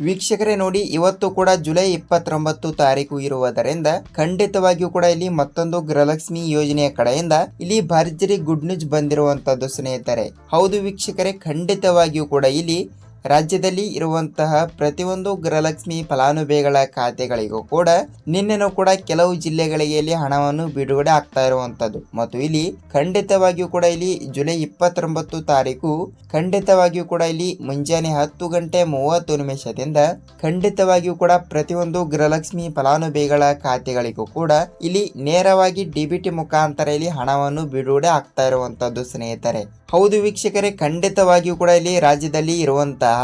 ವೀಕ್ಷಕರೇ ನೋಡಿ, ಇವತ್ತು ಕೂಡ ಜುಲೈ ಇಪ್ಪತ್ತೊಂಬತ್ತು ತಾರೀಕು ಇರುವುದರಿಂದ ಖಂಡಿತವಾಗಿಯೂ ಕೂಡ ಇಲ್ಲಿ ಮತ್ತೊಂದು ಗೃಹಲಕ್ಷ್ಮಿ ಯೋಜನೆಯ ಕಡೆಯಿಂದ ಇಲ್ಲಿ ಭರ್ಜರಿ ಗುಡ್ ನ್ಯೂಸ್ ಬಂದಿರುವಂತದ್ದು ಸ್ನೇಹಿತರೆ. ಹೌದು ವೀಕ್ಷಕರೇ, ಖಂಡಿತವಾಗಿಯೂ ಕೂಡ ಇಲ್ಲಿ ರಾಜ್ಯದಲ್ಲಿ ಇರುವಂತಹ ಪ್ರತಿಯೊಂದು ಗೃಹಲಕ್ಷ್ಮಿ ಫಲಾನುಭವಿಗಳ ಖಾತೆಗಳಿಗೂ ಕೂಡ ನಿನ್ನೆನೂ ಕೂಡ ಕೆಲವು ಜಿಲ್ಲೆಗಳಿಗೆ ಇಲ್ಲಿ ಹಣವನ್ನು ಬಿಡುಗಡೆ ಆಗ್ತಾ ಇರುವಂತದ್ದು ಮತ್ತು ಇಲ್ಲಿ ಖಂಡಿತವಾಗಿಯೂ ಕೂಡ ಇಲ್ಲಿ ಜುಲೈ ಇಪ್ಪತ್ತೊಂಬತ್ತು ತಾರೀಕು ಖಂಡಿತವಾಗಿಯೂ ಕೂಡ ಇಲ್ಲಿ ಮುಂಜಾನೆ ಹತ್ತು ಗಂಟೆ ಮೂವತ್ತು ನಿಮಿಷದಿಂದ ಖಂಡಿತವಾಗಿಯೂ ಕೂಡ ಪ್ರತಿಯೊಂದು ಗೃಹಲಕ್ಷ್ಮಿ ಫಲಾನುಭವಿಗಳ ಖಾತೆಗಳಿಗೂ ಕೂಡ ಇಲ್ಲಿ ನೇರವಾಗಿ ಡಿಬಿಟಿ ಮುಖಾಂತರ ಇಲ್ಲಿ ಹಣವನ್ನು ಬಿಡುಗಡೆ ಆಗ್ತಾ ಇರುವಂತದ್ದು ಸ್ನೇಹಿತರೆ. ಹೌದು ವೀಕ್ಷಕರೇ, ಖಂಡಿತವಾಗಿಯೂ ಕೂಡ ಇಲ್ಲಿ ರಾಜ್ಯದಲ್ಲಿ ಇರುವಂತಹ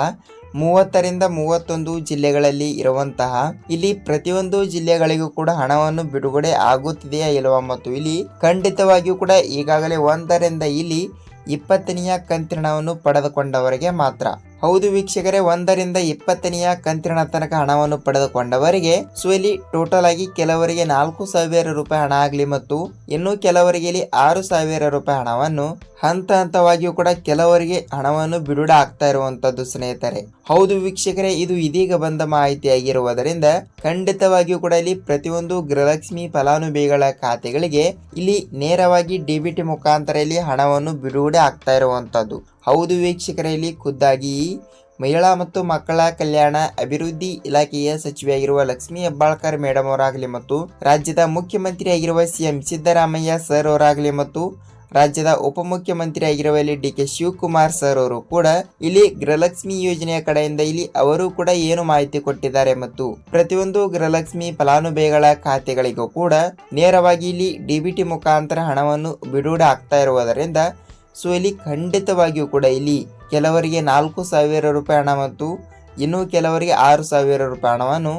ಮೂವತ್ತರಿಂದ ಮೂವತ್ತೊಂದು ಜಿಲ್ಲೆಗಳಲ್ಲಿ ಇರುವಂತಹ ಇಲ್ಲಿ ಪ್ರತಿಯೊಂದು ಜಿಲ್ಲೆಗಳಿಗೂ ಕೂಡ ಹಣವನ್ನು ಬಿಡುಗಡೆ ಆಗುತ್ತಿದೆಯಾ ಇಲ್ಲವಾ ಮತ್ತು ಇಲ್ಲಿ ಖಂಡಿತವಾಗಿಯೂ ಕೂಡ ಈಗಾಗಲೇ ಒಂದರಿಂದ ಇಲ್ಲಿ ಇಪ್ಪತ್ತನೆಯ ಕಂತಿನವನ್ನು ಪಡೆದುಕೊಂಡವರಿಗೆ ಮಾತ್ರ. ಹೌದು ವೀಕ್ಷಕರೇ, ಒಂದರಿಂದ ಇಪ್ಪತ್ತನೆಯ ಕಂತಿನ ತನಕ ಹಣವನ್ನು ಪಡೆದುಕೊಂಡವರಿಗೆ ಸೊ ಟೋಟಲ್ ಆಗಿ ಕೆಲವರಿಗೆ ನಾಲ್ಕು ಸಾವಿರ ರೂಪಾಯಿ ಹಣ ಆಗಲಿ ಮತ್ತು ಇನ್ನು ಕೆಲವರಿಗೆ ಇಲ್ಲಿ ಆರು ಸಾವಿರ ರೂಪಾಯಿ ಹಣವನ್ನು ಹಂತ ಹಂತವಾಗಿಯೂ ಕೂಡ ಕೆಲವರಿಗೆ ಹಣವನ್ನು ಬಿಡುಗಡೆ ಆಗ್ತಾ ಇರುವಂತದ್ದು ಸ್ನೇಹಿತರೆ. ಹೌದು ವೀಕ್ಷಕರೇ, ಇದು ಇದೀಗ ಬಂದ ಮಾಹಿತಿ ಆಗಿರುವುದರಿಂದ ಖಂಡಿತವಾಗಿಯೂ ಕೂಡ ಇಲ್ಲಿ ಪ್ರತಿಯೊಂದು ಗೃಹಲಕ್ಷ್ಮಿ ಫಲಾನುಭವಿಗಳ ಖಾತೆಗಳಿಗೆ ಇಲ್ಲಿ ನೇರವಾಗಿ ಡಿಬಿಟಿ ಮುಖಾಂತರ ಇಲ್ಲಿ ಹಣವನ್ನು ಬಿಡುಗಡೆ ಆಗ್ತಾ ಇರುವಂತದ್ದು. ಹೌದು ವೀಕ್ಷಕರೇ, ಇಲ್ಲಿ ಮಹಿಳಾ ಮತ್ತು ಮಕ್ಕಳ ಕಲ್ಯಾಣ ಅಭಿವೃದ್ಧಿ ಇಲಾಖೆಯ ಸಚಿವೆಯಾಗಿರುವ ಲಕ್ಷ್ಮೀ ಹೆಬ್ಬಾಳ್ಕರ್ ಮೇಡಮ್ ಅವರಾಗಲಿ ಮತ್ತು ರಾಜ್ಯದ ಮುಖ್ಯಮಂತ್ರಿ ಆಗಿರುವ ಸಿಎಂ ಸಿದ್ದರಾಮಯ್ಯ ಸರ್ ಅವರಾಗಲಿ ಮತ್ತು ರಾಜ್ಯದ ಉಪಮುಖ್ಯಮಂತ್ರಿ ಆಗಿರುವ ಇಲ್ಲಿ ಡಿ ಕೆ ಶಿವಕುಮಾರ್ ಸರ್ ಅವರು ಕೂಡ ಇಲ್ಲಿ ಗೃಹಲಕ್ಷ್ಮಿ ಯೋಜನೆಯ ಕಡೆಯಿಂದ ಇಲ್ಲಿ ಅವರು ಕೂಡ ಏನು ಮಾಹಿತಿ ಕೊಟ್ಟಿದ್ದಾರೆ ಮತ್ತು ಪ್ರತಿಯೊಂದು ಗೃಹಲಕ್ಷ್ಮಿ ಫಲಾನುಭವಿಗಳ ಖಾತೆಗಳಿಗೂ ಕೂಡ ನೇರವಾಗಿ ಇಲ್ಲಿ ಡಿಬಿಟಿ ಮುಖಾಂತರ ಹಣವನ್ನು ಬಿಡುಗಡೆ ಆಗ್ತಾ ಇರುವುದರಿಂದ ಸೊ ಇಲ್ಲಿ ಖಂಡಿತವಾಗಿಯೂ ಕೂಡ ಇಲ್ಲಿ ಕೆಲವರಿಗೆ ನಾಲ್ಕು ಸಾವಿರ ರೂಪಾಯಿ ಹಣ ಮತ್ತು ಇನ್ನೂ ಕೆಲವರಿಗೆ ಆರು ಸಾವಿರ ರೂಪಾಯಿ ಹಣವನ್ನು,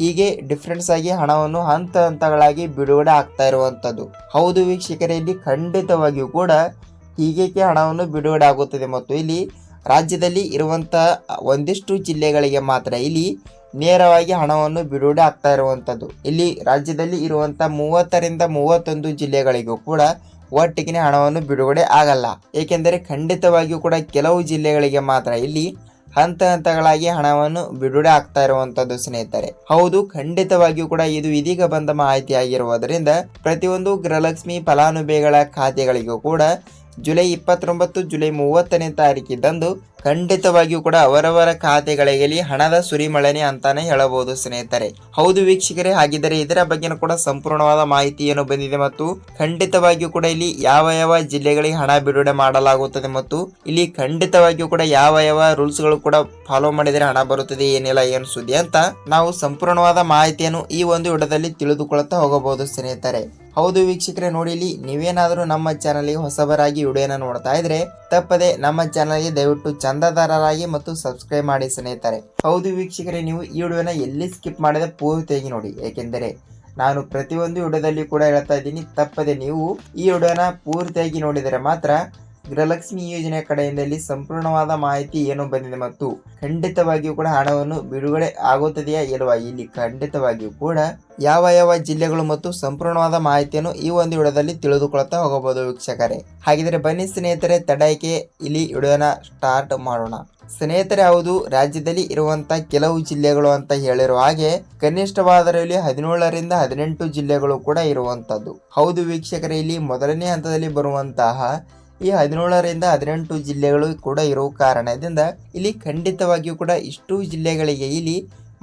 ಹೀಗೆ ಡಿಫ್ರೆನ್ಸ್ ಆಗಿ ಹಣವನ್ನು ಹಂತ ಹಂತಗಳಾಗಿ ಬಿಡುಗಡೆ ಆಗ್ತಾ ಇರುವಂಥದ್ದು. ಹೌದು ವೀಕ್ಷಕರೇ, ಇಲ್ಲಿ ಖಂಡಿತವಾಗಿಯೂ ಕೂಡ ಹೀಗೇಕೆ ಹಣವನ್ನು ಬಿಡುಗಡೆ ಆಗುತ್ತದೆ ಮತ್ತು ಇಲ್ಲಿ ರಾಜ್ಯದಲ್ಲಿ ಇರುವಂಥ ಒಂದಿಷ್ಟು ಜಿಲ್ಲೆಗಳಿಗೆ ಮಾತ್ರ ಇಲ್ಲಿ ನೇರವಾಗಿ ಹಣವನ್ನು ಬಿಡುಗಡೆ ಆಗ್ತಾ ಇರುವಂಥದ್ದು. ಇಲ್ಲಿ ರಾಜ್ಯದಲ್ಲಿ ಇರುವಂಥ ಮೂವತ್ತರಿಂದ ಮೂವತ್ತೊಂದು ಜಿಲ್ಲೆಗಳಿಗೂ ಕೂಡ ಒಟ್ಟಿಗೆ ಹಣವನ್ನು ಬಿಡುಗಡೆ ಆಗಲ್ಲ. ಏಕೆಂದರೆ ಖಂಡಿತವಾಗಿಯೂ ಕೂಡ ಕೆಲವು ಜಿಲ್ಲೆಗಳಿಗೆ ಮಾತ್ರ ಇಲ್ಲಿ ಹಂತ ಹಂತಗಳಾಗಿ ಹಣವನ್ನು ಬಿಡುಗಡೆ ಆಗ್ತಾ ಇರುವಂತದ್ದು ಸ್ನೇಹಿತರೆ. ಹೌದು, ಖಂಡಿತವಾಗಿಯೂ ಕೂಡ ಇದು ಇದೀಗ ಬಂದ ಮಾಹಿತಿ ಆಗಿರುವುದರಿಂದ ಪ್ರತಿಯೊಂದು ಗೃಹಲಕ್ಷ್ಮಿ ಫಲಾನುಭವಿಗಳ ಖಾತೆಗಳಿಗೂ ಕೂಡ ಜುಲೈ ಇಪ್ಪತ್ತೊಂಬತ್ತು, ಜುಲೈ ಮೂವತ್ತನೇ ತಾರೀಕಿದಂದು ಖಂಡಿತವಾಗಿಯೂ ಕೂಡ ಅವರವರ ಖಾತೆಗಳಿಗೆ ಇಲ್ಲಿ ಹಣದ ಸುರಿಮಳೆನೆ ಅಂತಾನೆ ಹೇಳಬಹುದು ಸ್ನೇಹಿತರೆ. ಹೌದು ವೀಕ್ಷಕರೇ, ಹಾಗಿದ್ದರೆ ಇದರ ಬಗ್ಗೆನೂ ಕೂಡ ಸಂಪೂರ್ಣವಾದ ಮಾಹಿತಿಯನ್ನು ಬಂದಿದೆ ಮತ್ತು ಖಂಡಿತವಾಗಿಯೂ ಕೂಡ ಇಲ್ಲಿ ಯಾವ ಯಾವ ಜಿಲ್ಲೆಗಳಿಗೆ ಹಣ ಬಿಡುಗಡೆ ಮಾಡಲಾಗುತ್ತದೆ ಮತ್ತು ಇಲ್ಲಿ ಖಂಡಿತವಾಗಿಯೂ ಕೂಡ ಯಾವ ಯಾವ ರೂಲ್ಸ್ಗಳು ಕೂಡ ಫಾಲೋ ಮಾಡಿದರೆ ಹಣ ಬರುತ್ತದೆ, ಏನಿಲ್ಲ, ಏನು ಸುದ್ದಿ ಅಂತ ನಾವು ಸಂಪೂರ್ಣವಾದ ಮಾಹಿತಿಯನ್ನು ಈ ಒಂದು ವಿಡದಲ್ಲಿ ತಿಳಿದುಕೊಳ್ಳುತ್ತಾ ಹೋಗಬಹುದು ಸ್ನೇಹಿತರೆ. ಹೌದು ವೀಕ್ಷಕರೇ ನೋಡಿ ಇಲ್ಲಿ ನೀವೇನಾದರೂ ನಮ್ಮ ಚಾನಲ್ಗೆ ಹೊಸಬರಾಗಿ ವಿಡಿಯೋನ ನೋಡ್ತಾ ಇದ್ರೆ ತಪ್ಪದೆ ನಮ್ಮ ಚಾನಲ್ಗೆ ದಯವಿಟ್ಟು ಚಂದಾದಾರರಾಗಿ ಮತ್ತು ಸಬ್ಸ್ಕ್ರೈಬ್ ಮಾಡಿ ಸ್ನೇಹಿತರೆ. ಹೌದು ವೀಕ್ಷಕರೇ, ನೀವು ಈ ವಿಡಿಯೋನ ಎಲ್ಲಿ ಸ್ಕಿಪ್ ಮಾಡದೆ ಪೂರ್ತಿಯಾಗಿ ನೋಡಿ. ಏಕೆಂದರೆ ನಾನು ಪ್ರತಿಯೊಂದು ವಿಡಿಯೋದಲ್ಲಿ ಕೂಡ ಹೇಳ್ತಾ ಇದ್ದೀನಿ, ತಪ್ಪದೆ ನೀವು ಈ ವಿಡಿಯೋನ ಪೂರ್ತಿಯಾಗಿ ನೋಡಿದರೆ ಮಾತ್ರ ಗೃಹಲಕ್ಷ್ಮಿ ಯೋಜನೆ ಇಲ್ಲಿ ಸಂಪೂರ್ಣವಾದ ಮಾಹಿತಿ ಏನು ಬಂದಿದೆ ಮತ್ತು ಖಂಡಿತವಾಗಿಯೂ ಕೂಡ ಹಣವನ್ನು ಬಿಡುಗಡೆ ಆಗುತ್ತದೆಯಾ ಇಲ್ವಾ ಇಲ್ಲಿ ಖಂಡಿತವಾಗಿಯೂ ಕೂಡ ಯಾವ ಯಾವ ಜಿಲ್ಲೆಗಳು ಮತ್ತು ಸಂಪೂರ್ಣವಾದ ಮಾಹಿತಿಯನ್ನು ಈ ಒಂದು ವಿಡದಲ್ಲಿ ತಿಳಿದುಕೊಳ್ತಾ ಹೋಗಬಹುದು ವೀಕ್ಷಕರೇ. ಹಾಗಿದ್ರೆ ಬನ್ನಿ ಸ್ನೇಹಿತರೆ ತಡಾಯಿಕೆ ಇಲ್ಲಿ ವಿಡಿಯೋನ ಸ್ಟಾರ್ಟ್ ಮಾಡೋಣ. ಸ್ನೇಹಿತರೆ, ಹೌದು, ರಾಜ್ಯದಲ್ಲಿ ಇರುವಂತ ಕೆಲವು ಜಿಲ್ಲೆಗಳು ಅಂತ ಹೇಳಿರುವ ಹಾಗೆ ಕನಿಷ್ಠವಾದರಲ್ಲಿ ಹದಿನೇಳರಿಂದ ಹದಿನೆಂಟು ಜಿಲ್ಲೆಗಳು ಕೂಡ ಇರುವಂತದ್ದು. ಹೌದು ವೀಕ್ಷಕರೇ, ಇಲ್ಲಿ ಮೊದಲನೇ ಹಂತದಲ್ಲಿ ಬರುವಂತಹ ಈ ಹದಿನೇಳರಿಂದ ಹದಿನೆಂಟು ಜಿಲ್ಲೆಗಳು ಕೂಡ ಇರುವ ಕಾರಣದಿಂದ ಇಲ್ಲಿ ಖಂಡಿತವಾಗಿಯೂ ಕೂಡ ಇಷ್ಟು ಜಿಲ್ಲೆಗಳಿಗೆ ಇಲ್ಲಿ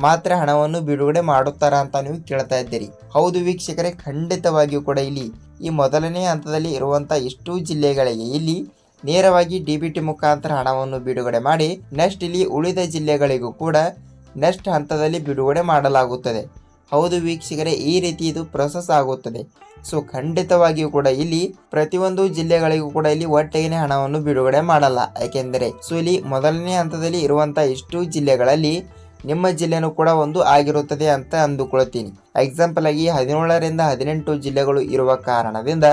ಮಾತ್ರ ಹಣವನ್ನು ಬಿಡುಗಡೆ ಮಾಡುತ್ತಾರ ಅಂತ ನೀವು ಕೇಳ್ತಾ ಇದ್ದೀರಿ. ಹೌದು ವೀಕ್ಷಕರೇ, ಖಂಡಿತವಾಗಿಯೂ ಕೂಡ ಇಲ್ಲಿ ಈ ಮೊದಲನೇ ಹಂತದಲ್ಲಿ ಇರುವಂತ ಇಷ್ಟು ಜಿಲ್ಲೆಗಳಿಗೆ ಇಲ್ಲಿ ನೇರವಾಗಿ ಡಿ ಬಿ ಟಿ ಮುಖಾಂತರ ಹಣವನ್ನು ಬಿಡುಗಡೆ ಮಾಡಿ, ನೆಕ್ಸ್ಟ್ ಇಲ್ಲಿ ಉಳಿದ ಜಿಲ್ಲೆಗಳಿಗೂ ಕೂಡ ನೆಕ್ಸ್ಟ್ ಹಂತದಲ್ಲಿ ಬಿಡುಗಡೆ ಮಾಡಲಾಗುತ್ತದೆ. ಹೌದು ವೀಕ್ಷಕರೇ, ಈ ರೀತಿ ಇದು ಪ್ರೊಸೆಸ್ ಆಗುತ್ತದೆ. ಸೊ ಖಂಡಿತವಾಗಿಯೂ ಕೂಡ ಇಲ್ಲಿ ಪ್ರತಿಯೊಂದು ಜಿಲ್ಲೆಗಳಿಗೂ ಕೂಡ ಇಲ್ಲಿ ಒಟ್ಟಿಗೆ ಹಣವನ್ನು ಬಿಡುಗಡೆ ಮಾಡಲ್ಲ. ಯಾಕೆಂದರೆ ಸೊ ಇಲ್ಲಿ ಮೊದಲನೇ ಹಂತದಲ್ಲಿ ಇರುವಂತಹ ಇಷ್ಟು ಜಿಲ್ಲೆಗಳಲ್ಲಿ ನಿಮ್ಮ ಜಿಲ್ಲೆನೂ ಕೂಡ ಒಂದು ಆಗಿರುತ್ತದೆ ಅಂತ ಅಂದುಕೊಳ್ತೀನಿ. ಎಕ್ಸಾಂಪಲ್ ಆಗಿ ಹದಿನೇಳರಿಂದ ಹದಿನೆಂಟು ಜಿಲ್ಲೆಗಳು ಇರುವ ಕಾರಣದಿಂದ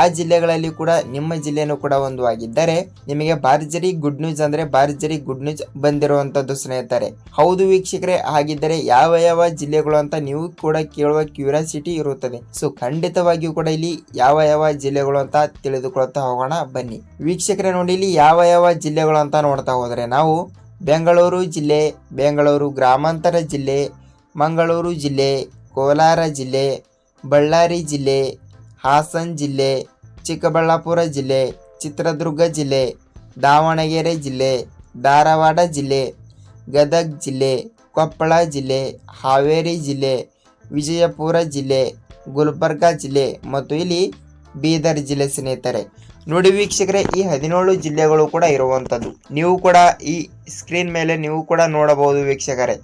ಆ ಜಿಲ್ಲೆಗಳಲ್ಲಿ ಕೂಡ ನಿಮ್ಮ ಜಿಲ್ಲೆನೂ ಕೂಡ ಒಂದು ಆಗಿದ್ದರೆ ನಿಮಗೆ ಬಾರ್ಜರಿ ಗುಡ್ ನ್ಯೂಸ್ ಅಂದ್ರೆ ಭರ್ಜರಿ ಗುಡ್ ನ್ಯೂಸ್ ಬಂದಿರುವಂತದ್ದು ಸ್ನೇಹಿತರೆ. ಹೌದು ವೀಕ್ಷಕರೇ, ಹಾಗಿದ್ದರೆ ಯಾವ ಯಾವ ಜಿಲ್ಲೆಗಳು ಅಂತ ನೀವು ಕೂಡ ಕೇಳುವ ಕ್ಯೂರಿಯಾಸಿಟಿ ಇರುತ್ತದೆ. ಸೊ ಖಂಡಿತವಾಗಿಯೂ ಕೂಡ ಇಲ್ಲಿ ಯಾವ ಯಾವ ಜಿಲ್ಲೆಗಳು ಅಂತ ತಿಳಿದುಕೊಳ್ತಾ ಹೋಗೋಣ, ಬನ್ನಿ. ವೀಕ್ಷಕರೇ, ನೋಡಿ, ಇಲ್ಲಿ ಯಾವ ಯಾವ ಜಿಲ್ಲೆಗಳು ಅಂತ ನೋಡ್ತಾ ಹೋದ್ರೆ ನಾವು ಬೆಂಗಳೂರು ಜಿಲ್ಲೆ, ಬೆಂಗಳೂರು ಗ್ರಾಮಾಂತರ ಜಿಲ್ಲೆ, ಮಂಗಳೂರು ಜಿಲ್ಲೆ, ಕೋಲಾರ ಜಿಲ್ಲೆ, ಬಳ್ಳಾರಿ ಜಿಲ್ಲೆ ಹಾಸನ್ ಜಿಲ್ಲೆ, ಚಿಕ್ಕಬಳ್ಳಾಪುರ ಜಿಲ್ಲೆ, ಚಿತ್ರದುರ್ಗ ಜಿಲ್ಲೆ, ದಾವಣಗೆರೆ ಜಿಲ್ಲೆ, ಧಾರವಾಡ ಜಿಲ್ಲೆ, ಗದಗ ಜಿಲ್ಲೆ, ಕೊಪ್ಪಳ ಜಿಲ್ಲೆ, ಹಾವೇರಿ ಜಿಲ್ಲೆ, ವಿಜಯಪುರ ಜಿಲ್ಲೆ, ಗುಲ್ಬರ್ಗ ಜಿಲ್ಲೆ ಮತ್ತು ಇಲ್ಲಿ ಬೀದರ್ ಜಿಲ್ಲೆ ಸ್ನೇಹಿತರೆ. ನೋಡಿ ವೀಕ್ಷಕರೇ, ಈ ಹದಿನೇಳು ಜಿಲ್ಲೆಗಳು ಕೂಡ ಇರುವಂಥದ್ದು. ನೀವು ಕೂಡ ಈ ಸ್ಕ್ರೀನ್ ಮೇಲೆ ನೀವು ಕೂಡ ನೋಡಬಹುದು ವೀಕ್ಷಕರೇ.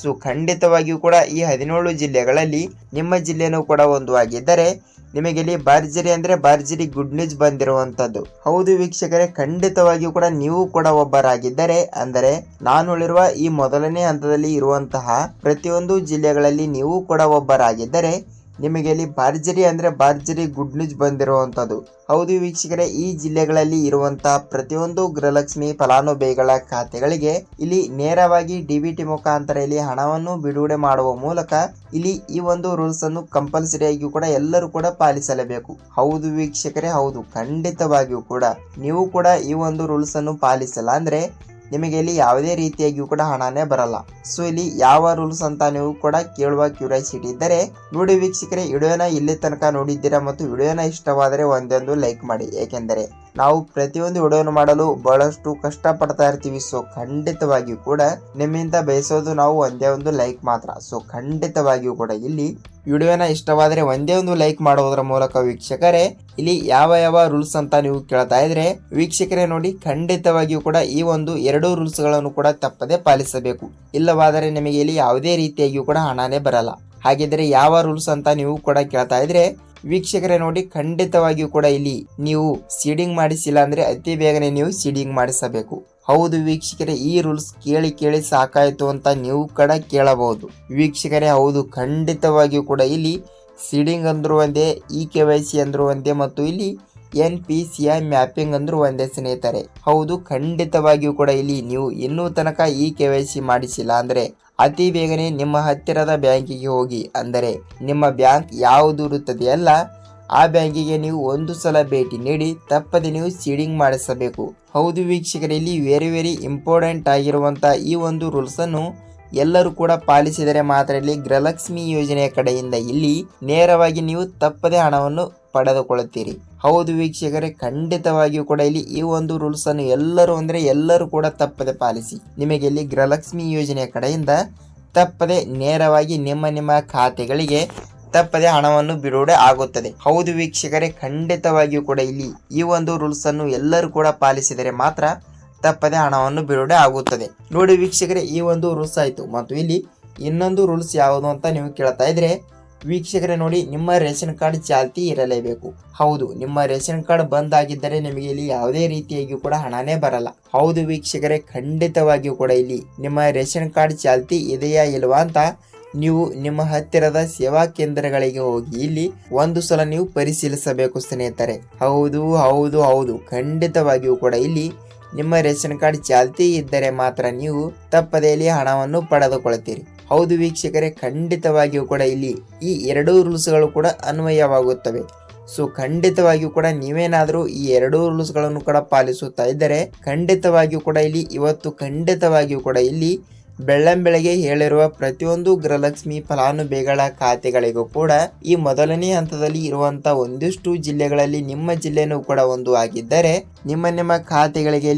ಸೊ ಖಂಡಿತವಾಗಿಯೂ ಕೂಡ ಈ ಹದಿನೇಳು ಜಿಲ್ಲೆಗಳಲ್ಲಿ ನಿಮ್ಮ ಜಿಲ್ಲೆನೂ ಕೂಡ ಒಂದು ಆಗಿದ್ದರೆ ನಿಮಗೆ ಇಲ್ಲಿ ಭರ್ಜರಿ ಅಂದ್ರೆ ಭರ್ಜರಿ ಗುಡ್ ನ್ಯೂಸ್ ಬಂದಿರುವಂತದ್ದು. ಹೌದು ವೀಕ್ಷಕರೇ, ಖಂಡಿತವಾಗಿಯೂ ಕೂಡ ನೀವು ಕೂಡ ಒಬ್ಬರಾಗಿದ್ದರೆ, ಅಂದರೆ ನಾನು ಹೇಳಿರುವ ಈ ಮೊದಲನೇ ಹಂತದಲ್ಲಿ ಇರುವಂತಹ ಪ್ರತಿಯೊಂದು ಜಿಲ್ಲೆಗಳಲ್ಲಿ ನೀವು ಕೂಡ ಒಬ್ಬರಾಗಿದ್ದರೆ ನಿಮಗೆ ಇಲ್ಲಿ ಭರ್ಜರಿ ಅಂದ್ರೆ ಭರ್ಜರಿ ಗುಡ್ ನ್ಯೂಸ್ ಬಂದಿರುವಂಥದ್ದು. ಹೌದು ವೀಕ್ಷಕರೇ, ಈ ಜಿಲ್ಲೆಗಳಲ್ಲಿ ಇರುವಂತಹ ಪ್ರತಿಯೊಂದು ಗೃಹಲಕ್ಷ್ಮಿ ಫಲಾನುಭವಿಗಳ ಖಾತೆಗಳಿಗೆ ಇಲ್ಲಿ ನೇರವಾಗಿ ಡಿಬಿಟಿ ಮುಖಾಂತರ ಇಲ್ಲಿ ಹಣವನ್ನು ಬಿಡುಗಡೆ ಮಾಡುವ ಮೂಲಕ ಇಲ್ಲಿ ಈ ಒಂದು ರೂಲ್ಸ್ ಅನ್ನು ಕಂಪಲ್ಸರಿಯಾಗಿಯೂ ಕೂಡ ಎಲ್ಲರೂ ಕೂಡ ಪಾಲಿಸಲೇಬೇಕು. ಹೌದು ವೀಕ್ಷಕರೇ, ಹೌದು. ಖಂಡಿತವಾಗಿಯೂ ಕೂಡ ನೀವು ಕೂಡ ಈ ಒಂದು ರೂಲ್ಸ್ ಅನ್ನು ಪಾಲಿಸಲ್ಲ ಅಂದ್ರೆ ನಿಮಗೆ ಇಲ್ಲಿ ಯಾವುದೇ ರೀತಿಯಾಗಿಯೂ ಕೂಡ ಹಣನೇ ಬರಲ್ಲ. ಸೊ ಇಲ್ಲಿ ಯಾವ ರೂಲ್ಸ್ ಅಂತ ನೀವು ಕೂಡ ಕೇಳುವ ಕ್ಯೂರಿಯಾಸಿಟಿ ಇದ್ದರೆ, ನೋಡಿ ವೀಕ್ಷಕರೇ ವಿಡಿಯೋನ ಇಲ್ಲಿ ತನಕ ನೋಡಿದ್ದೀರಾ ಮತ್ತು ವಿಡಿಯೋನ ಇಷ್ಟವಾದರೆ ಒಂದೊಂದು ಲೈಕ್ ಮಾಡಿ. ಏಕೆಂದರೆ ನಾವು ಪ್ರತಿಯೊಂದು ವಿಡಿಯೋನು ಮಾಡಲು ಬಹಳಷ್ಟು ಕಷ್ಟ ಪಡ್ತಾ ಇರ್ತೀವಿ. ಸೊ ಖಂಡಿತವಾಗಿಯೂ ಕೂಡ ನಿಮ್ಮಿಂದ ಬಯಸೋದು ನಾವು ಒಂದೇ ಒಂದು ಲೈಕ್ ಮಾತ್ರ. ಸೊ ಖಂಡಿತವಾಗಿಯೂ ಕೂಡ ಇಲ್ಲಿ ವಿಡಿಯೋನ ಇಷ್ಟವಾದರೆ ಒಂದೇ ಒಂದು ಲೈಕ್ ಮಾಡುವುದರ ಮೂಲಕ ವೀಕ್ಷಕರೇ, ಇಲ್ಲಿ ಯಾವ ಯಾವ ರೂಲ್ಸ್ ಅಂತ ನೀವು ಕೇಳ್ತಾ ಇದ್ರೆ ವೀಕ್ಷಕರೇ ನೋಡಿ, ಖಂಡಿತವಾಗಿಯೂ ಕೂಡ ಈ ಒಂದು ಎರಡು ರೂಲ್ಸ್ಗಳನ್ನು ಕೂಡ ತಪ್ಪದೆ ಪಾಲಿಸಬೇಕು. ಇಲ್ಲವಾದರೆ ನಿಮಗೆ ಇಲ್ಲಿ ಯಾವುದೇ ರೀತಿಯಾಗಿಯೂ ಕೂಡ ಹಣನೇ ಬರಲ್ಲ. ಹಾಗಿದ್ರೆ ಯಾವ ರೂಲ್ಸ್ ಅಂತ ನೀವು ಕೂಡ ಕೇಳ್ತಾ ಇದ್ರೆ ವೀಕ್ಷಕರೇ ನೋಡಿ, ಖಂಡಿತವಾಗಿಯೂ ಕೂಡ ಇಲ್ಲಿ ನೀವು ಸೀಡಿಂಗ್ ಮಾಡಿಸಿಲ್ಲ ಅಂದ್ರೆ ಅತಿ ಬೇಗನೆ ನೀವು ಸೀಡಿಂಗ್ ಮಾಡಿಸಬೇಕು. ಹೌದು ವೀಕ್ಷಕರೇ, ಈ ರೂಲ್ಸ್ ಕೇಳಿ ಕೇಳಿ ಸಾಕಾಯಿತು ಅಂತ ನೀವು ಕೂಡ ಕೇಳಬಹುದು. ವೀಕ್ಷಕರೇ, ಹೌದು, ಖಂಡಿತವಾಗಿಯೂ ಕೂಡ ಇಲ್ಲಿ ಸೀಡಿಂಗ್ ಅಂದ್ರೂ ಒಂದೇ ಇ ಕೆ ವೈ ಸಿ ಅಂದ್ರೂ ಒಂದೇ ಮತ್ತು ಇಲ್ಲಿ N P C I mapping ಅಂದ್ರು ಒಂದೇ ಸ್ನೇಹಿತರೆ. ಹೌದು, ಖಂಡಿತವಾಗಿಯೂ ಕೂಡ ಇಲ್ಲಿ ನೀವು ಇನ್ನೂ ತನಕ ಈ ಕೆ ವೈ ಸಿ ಮಾಡಿಸಿಲ್ಲ ಅಂದ್ರೆ ಅತಿ ಬೇಗನೆ ನಿಮ್ಮ ಹತ್ತಿರದ ಬ್ಯಾಂಕಿಗೆ ಹೋಗಿ. ಅಂದರೆ ನಿಮ್ಮ ಬ್ಯಾಂಕ್ ಯಾವುದು ಇರುತ್ತದೆಯಲ್ಲ ಆ ಬ್ಯಾಂಕಿಗೆ ನೀವು ಒಂದು ಸಲ ಭೇಟಿ ನೀಡಿ ತಪ್ಪದೆ ನೀವು ಸೀಡಿಂಗ್ ಮಾಡಿಸಬೇಕು. ಹೌದು ವೀಕ್ಷಕರಲ್ಲಿ ವೆರಿ ವೆರಿ ಇಂಪಾರ್ಟೆಂಟ್ ಆಗಿರುವಂತ ಈ ಒಂದು ರೂಲ್ಸ್ ಅನ್ನು ಎಲ್ಲರೂ ಕೂಡ ಪಾಲಿಸಿದರೆ ಮಾತ್ರ ಇಲ್ಲಿ ಗೃಹಲಕ್ಷ್ಮಿ ಯೋಜನೆಯ ಕಡೆಯಿಂದ ಇಲ್ಲಿ ನೇರವಾಗಿ ನೀವು ತಪ್ಪದೆ ಹಣವನ್ನು ಪಡೆದುಕೊಳ್ಳುತ್ತೀರಿ. ಹೌದು ವೀಕ್ಷಕರೇ, ಖಂಡಿತವಾಗಿಯೂ ಕೂಡ ಇಲ್ಲಿ ಈ ಒಂದು ರೂಲ್ಸ್ ಅನ್ನು ಎಲ್ಲರೂ ಅಂದ್ರೆ ಎಲ್ಲರೂ ಕೂಡ ತಪ್ಪದೆ ಪಾಲಿಸಿ. ನಿಮಗೆ ಇಲ್ಲಿ ಗೃಹಲಕ್ಷ್ಮಿ ಯೋಜನೆಯ ಕಡೆಯಿಂದ ತಪ್ಪದೆ ನೇರವಾಗಿ ನಿಮ್ಮ ನಿಮ್ಮ ಖಾತೆಗಳಿಗೆ ತಪ್ಪದೆ ಹಣವನ್ನು ಬಿಡುಗಡೆ ಆಗುತ್ತದೆ. ಹೌದು ವೀಕ್ಷಕರೇ, ಖಂಡಿತವಾಗಿಯೂ ಕೂಡ ಇಲ್ಲಿ ಈ ಒಂದು ರೂಲ್ಸ್ ಅನ್ನು ಎಲ್ಲರೂ ಕೂಡ ಪಾಲಿಸಿದರೆ ಮಾತ್ರ ತಪ್ಪದೆ ಹಣವನ್ನು ಬಿಡುಗಡೆ ಆಗುತ್ತದೆ. ನೋಡಿ ವೀಕ್ಷಕರೇ, ಈ ಒಂದು ರೂಲ್ಸ್ ಆಯಿತು. ಮತ್ತು ಇಲ್ಲಿ ಇನ್ನೊಂದು ರೂಲ್ಸ್ ಯಾವುದು ಅಂತ ನೀವು ಕೇಳ್ತಾ ಇದ್ರೆ ವೀಕ್ಷಕರೇ, ನೋಡಿ, ನಿಮ್ಮ ರೇಷನ್ ಕಾರ್ಡ್ ಚಾಲ್ತಿ ಇರಲೇಬೇಕು. ಹೌದು, ನಿಮ್ಮ ರೇಷನ್ ಕಾರ್ಡ್ ಬಂದ್ ಆಗಿದ್ದರೆ ನಿಮಗೆ ಇಲ್ಲಿ ಯಾವುದೇ ರೀತಿಯಾಗಿಯೂ ಕೂಡ ಹಣನೇ ಬರಲ್ಲ. ಹೌದು ವೀಕ್ಷಕರೇ, ಖಂಡಿತವಾಗಿಯೂ ಕೂಡ ಇಲ್ಲಿ ನಿಮ್ಮ ರೇಷನ್ ಕಾರ್ಡ್ ಚಾಲ್ತಿ ಇದೆಯಾ ಇಲ್ವಾ ಅಂತ ನೀವು ನಿಮ್ಮ ಹತ್ತಿರದ ಸೇವಾ ಕೇಂದ್ರಗಳಿಗೆ ಹೋಗಿ ಇಲ್ಲಿ ಒಂದು ಸಲ ನೀವು ಪರಿಶೀಲಿಸಬೇಕು ಸ್ನೇಹಿತರೆ. ಹೌದು ಹೌದು ಹೌದು. ಖಂಡಿತವಾಗಿಯೂ ಕೂಡ ಇಲ್ಲಿ ನಿಮ್ಮ ರೇಷನ್ ಕಾರ್ಡ್ ಚಾಲ್ತಿ ಇದ್ದರೆ ಮಾತ್ರ ನೀವು ತಪ್ಪದೆಯಲ್ಲಿ ಹಣವನ್ನು ಪಡೆದುಕೊಳ್ಳುತ್ತೀರಿ ಹೌದು ವೀಕ್ಷಕರೇ, ಖಂಡಿತವಾಗಿಯೂ ಕೂಡ ಇಲ್ಲಿ ಈ ಎರಡೂ ರೂಲ್ಸ್ಗಳು ಕೂಡ ಅನ್ವಯವಾಗುತ್ತವೆ. ಸೊ ಖಂಡಿತವಾಗಿಯೂ ಕೂಡ ನೀವೇನಾದರೂ ಈ ಎರಡೂ ರೂಲ್ಸ್ಗಳನ್ನು ಕೂಡ ಪಾಲಿಸುತ್ತಾ ಇದ್ದರೆ, ಖಂಡಿತವಾಗಿಯೂ ಕೂಡ ಇಲ್ಲಿ, ಇವತ್ತು ಖಂಡಿತವಾಗಿಯೂ ಕೂಡ ಇಲ್ಲಿ ಬೆಳ್ಳಂಬೆಳಗ್ಗೆ ಹೇಳಿರುವ ಪ್ರತಿಯೊಂದು ಗೃಹಲಕ್ಷ್ಮಿ ಫಲಾನುಭವಿಗಳ ಖಾತೆಗಳಿಗೂ ಕೂಡ ಈ ಮೊದಲನೇ ಹಂತದಲ್ಲಿ ಇರುವಂತಹ ಒಂದಿಷ್ಟು ಜಿಲ್ಲೆಗಳಲ್ಲಿ ನಿಮ್ಮ ಜಿಲ್ಲೆನೂ ಕೂಡ ಒಂದು ಆಗಿದ್ದರೆ ನಿಮ್ಮ ನಿಮ್ಮ ಖಾತೆಗಳಿಗೆ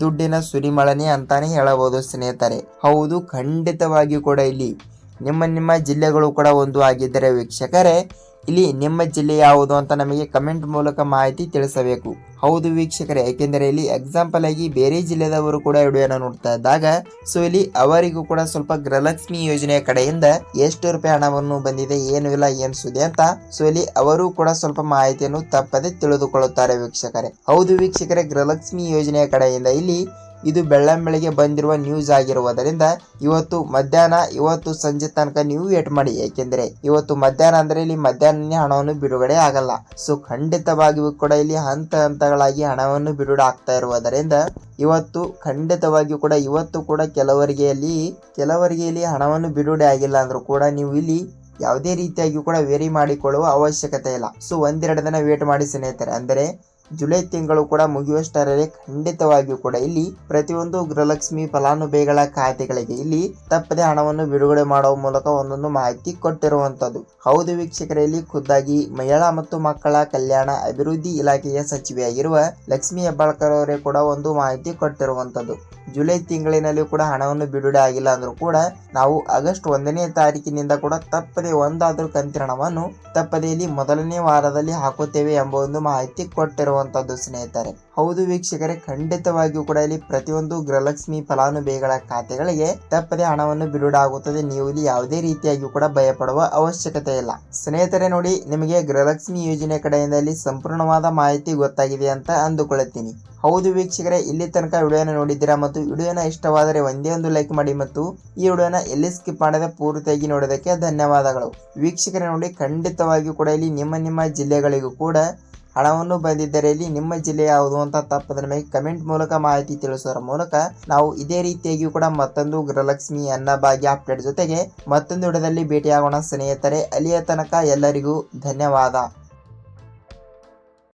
ದುಡ್ಡಿನ ಸುರಿಮಳನೆ ಅಂತಾನೆ ಹೇಳಬಹುದು ಸ್ನೇಹಿತರೆ. ಹೌದು, ಖಂಡಿತವಾಗಿಯೂ ಕೂಡ ಇಲ್ಲಿ ನಿಮ್ಮ ನಿಮ್ಮ ಜಿಲ್ಲೆಗಳು ಕೂಡ ಒಂದು ಆಗಿದ್ದರೆ ವೀಕ್ಷಕರೇ, ಇಲ್ಲಿ ನಿಮ್ಮ ಜಿಲ್ಲೆ ಯಾವುದು ಅಂತ ನಮಗೆ ಕಮೆಂಟ್ ಮೂಲಕ ಮಾಹಿತಿ ತಿಳಿಸಬೇಕು. ಹೌದು ವೀಕ್ಷಕರೇ, ಯಾಕೆಂದರೆ ಇಲ್ಲಿ ಎಕ್ಸಾಂಪಲ್ ಆಗಿ ಬೇರೆ ಜಿಲ್ಲೆದವರು ಕೂಡ ವಿಡಿಯೋನ ನೋಡ್ತಾ ಇದ್ದಾಗ ಸೊ ಇಲ್ಲಿ ಅವರಿಗೂ ಕೂಡ ಸ್ವಲ್ಪ ಗೃಹಲಕ್ಷ್ಮಿ ಯೋಜನೆಯ ಕಡೆಯಿಂದ ಎಷ್ಟು ರೂಪಾಯಿ ಹಣವನ್ನು ಬಂದಿದೆ, ಏನು ಇಲ್ಲ, ಏನು ಸುದ್ದಿ ಅಂತ ಸೊ ಇಲ್ಲಿ ಅವರು ಕೂಡ ಸ್ವಲ್ಪ ಮಾಹಿತಿಯನ್ನು ತಪ್ಪದೆ ತಿಳಿದುಕೊಳ್ಳುತ್ತಾರೆ ವೀಕ್ಷಕರೇ. ಹೌದು ವೀಕ್ಷಕರೇ, ಗೃಹಲಕ್ಷ್ಮಿ ಯೋಜನೆಯ ಕಡೆಯಿಂದ ಇಲ್ಲಿ ಇದು ಬೆಳ್ಳಂಬೆಳಿಗ್ಗೆ ಬಂದಿರುವ ನ್ಯೂಸ್ ಆಗಿರುವುದರಿಂದ ಇವತ್ತು ಮಧ್ಯಾಹ್ನ, ಇವತ್ತು ಸಂಜೆ ತನಕ ನೀವು ವೇಟ್ ಮಾಡಿ. ಏಕೆಂದರೆ ಇವತ್ತು ಮಧ್ಯಾಹ್ನ ಅಂದ್ರೆ ಇಲ್ಲಿ ಮಧ್ಯಾಹ್ನ ಹಣವನ್ನು ಬಿಡುಗಡೆ ಆಗಲ್ಲ. ಸೊ ಖಂಡಿತವಾಗಿಯೂ ಕೂಡ ಇಲ್ಲಿ ಹಂತ ಹಂತಗಳಾಗಿ ಹಣವನ್ನು ಬಿಡುಗಡೆ ಆಗ್ತಾ ಇರುವುದರಿಂದ ಇವತ್ತು ಖಂಡಿತವಾಗಿಯೂ ಕೂಡ ಇವತ್ತು ಕೂಡ ಕೆಲವರಿಗೆ ಅಲ್ಲಿ, ಕೆಲವರಿಗೆ ಇಲ್ಲಿ ಹಣವನ್ನು ಬಿಡುಗಡೆ ಆಗಿಲ್ಲ ಅಂದ್ರೂ ಕೂಡ ನೀವು ಇಲ್ಲಿ ಯಾವುದೇ ರೀತಿಯಾಗಿ ಕೂಡ ವೇರಿ ಮಾಡಿಕೊಳ್ಳುವ ಅವಶ್ಯಕತೆ ಇಲ್ಲ. ಸೊ, ಒಂದೆರಡು ದಿನ ವೇಟ್ ಮಾಡಿ ಸ್ನೇಹಿತರೆ. ಅಂದರೆ ಜುಲೈ ತಿಂಗಳು ಕೂಡ ಮುಗಿಯುವಷ್ಟರಲ್ಲಿ ಖಂಡಿತವಾಗಿಯೂ ಕೂಡ ಇಲ್ಲಿ ಪ್ರತಿಯೊಂದು ಗೃಹಲಕ್ಷ್ಮಿ ಫಲಾನುಭವಿಗಳ ಖಾತೆಗಳಿಗೆ ಇಲ್ಲಿ ತಪ್ಪದೆ ಹಣವನ್ನು ಬಿಡುಗಡೆ ಮಾಡುವ ಮೂಲಕ ಒಂದೊಂದು ಮಾಹಿತಿ ಕೊಟ್ಟಿರುವಂತದ್ದು ಹೌದು ವೀಕ್ಷಕರೇ, ಇಲ್ಲಿ ಖುದ್ದಾಗಿ ಮಹಿಳಾ ಮತ್ತು ಮಕ್ಕಳ ಕಲ್ಯಾಣ ಅಭಿವೃದ್ಧಿ ಇಲಾಖೆಯ ಸಚಿವೆಯಾಗಿರುವ ಲಕ್ಷ್ಮಿ ಹೆಬ್ಬಾಳ್ಕರ್ ಅವರೇ ಕೂಡ ಒಂದು ಮಾಹಿತಿ ಕೊಟ್ಟಿರುವಂತದ್ದು ಜುಲೈ ತಿಂಗಳಿನಲ್ಲಿ ಕೂಡ ಹಣವನ್ನು ಬಿಡುಗಡೆ ಆಗಿಲ್ಲ ಅಂದ್ರೂ ಕೂಡ ನಾವು ಆಗಸ್ಟ್ ಒಂದನೇ ತಾರೀಕಿನಿಂದ ಕೂಡ ತಪ್ಪದೆ ಒಂದಾದರೂ ಕಂತಿನ ಹಣವನ್ನು ತಪ್ಪದೇ ಇಲ್ಲಿ ಮೊದಲನೇ ವಾರದಲ್ಲಿ ಹಾಕುತ್ತೇವೆ ಎಂಬ ಒಂದು ಮಾಹಿತಿ ಕೊಟ್ಟಿರುವಂತದ್ದು ಸ್ನೇಹಿತರೆ. ಹೌದು ವೀಕ್ಷಕರೇ, ಖಂಡಿತವಾಗಿಯೂ ಕೂಡ ಇಲ್ಲಿ ಪ್ರತಿಯೊಂದು ಗೃಹಲಕ್ಷ್ಮಿ ಫಲಾನುಭವಿಗಳ ಖಾತೆಗಳಿಗೆ ತಪ್ಪದೆ ಹಣವನ್ನು ಬಿಡುಗಡೆ ಆಗುತ್ತದೆ ನೀವು ಇಲ್ಲಿ ಯಾವುದೇ ರೀತಿಯಾಗಿಯೂ ಕೂಡ ಭಯಪಡುವ ಅವಶ್ಯಕತೆ ಇಲ್ಲ. ಸ್ನೇಹಿತರೆ, ನೋಡಿ, ನಿಮಗೆ ಗೃಹಲಕ್ಷ್ಮಿ ಯೋಜನೆ ಕಡೆಯಿಂದ ಇಲ್ಲಿ ಸಂಪೂರ್ಣವಾದ ಮಾಹಿತಿ ಗೊತ್ತಾಗಿದೆ ಅಂತ ಅಂದುಕೊಳ್ಳುತ್ತೀನಿ. ಹೌದು ವೀಕ್ಷಕರೇ, ಇಲ್ಲಿ ತನಕ ವಿಡಿಯೋನ ನೋಡಿದ್ದೀರಾ ಮತ್ತು ವಿಡಿಯೋನ ಇಷ್ಟವಾದರೆ ಒಂದೇ ಒಂದು ಲೈಕ್ ಮಾಡಿ ಮತ್ತು ಈ ವಿಡಿಯೋನ ಎಲ್ಲಿ ಸ್ಕಿಪ್ ಮಾಡದೆ ಪೂರ್ತಿಯಾಗಿ ನೋಡೋದಕ್ಕೆ ಧನ್ಯವಾದಗಳು. ವೀಕ್ಷಕರೇ, ನೋಡಿ, ಖಂಡಿತವಾಗಿಯೂ ಕೂಡ ಇಲ್ಲಿ ನಿಮ್ಮ ನಿಮ್ಮ ಜಿಲ್ಲೆಗಳಿಗೂ ಕೂಡ ಹಣವನ್ನು ಬಂದಿದ್ದರೆ ಇಲ್ಲಿ ನಿಮ್ಮ ಜಿಲ್ಲೆ ಯಾವುದು ಅಂತ ತಪ್ಪದ ನಮಗೆ ಕಮೆಂಟ್ ಮೂಲಕ ಮಾಹಿತಿ ತಿಳಿಸೋದ್ರ ಮೂಲಕ ನಾವು ಇದೇ ರೀತಿಯಾಗಿಯೂ ಕೂಡ ಮತ್ತೊಂದು ಗೃಹಲಕ್ಷ್ಮಿ ಅನ್ನಭಾಗ್ಯ ಅಪ್ಡೇಟ್ ಜೊತೆಗೆ ಮತ್ತೊಂದು ವಿಡದಲ್ಲಿ ಭೇಟಿಯಾಗೋಣ ಸ್ನೇಹಿತರೆ, ಅಲ್ಲಿಯ ತನಕ ಎಲ್ಲರಿಗೂ ಧನ್ಯವಾದ.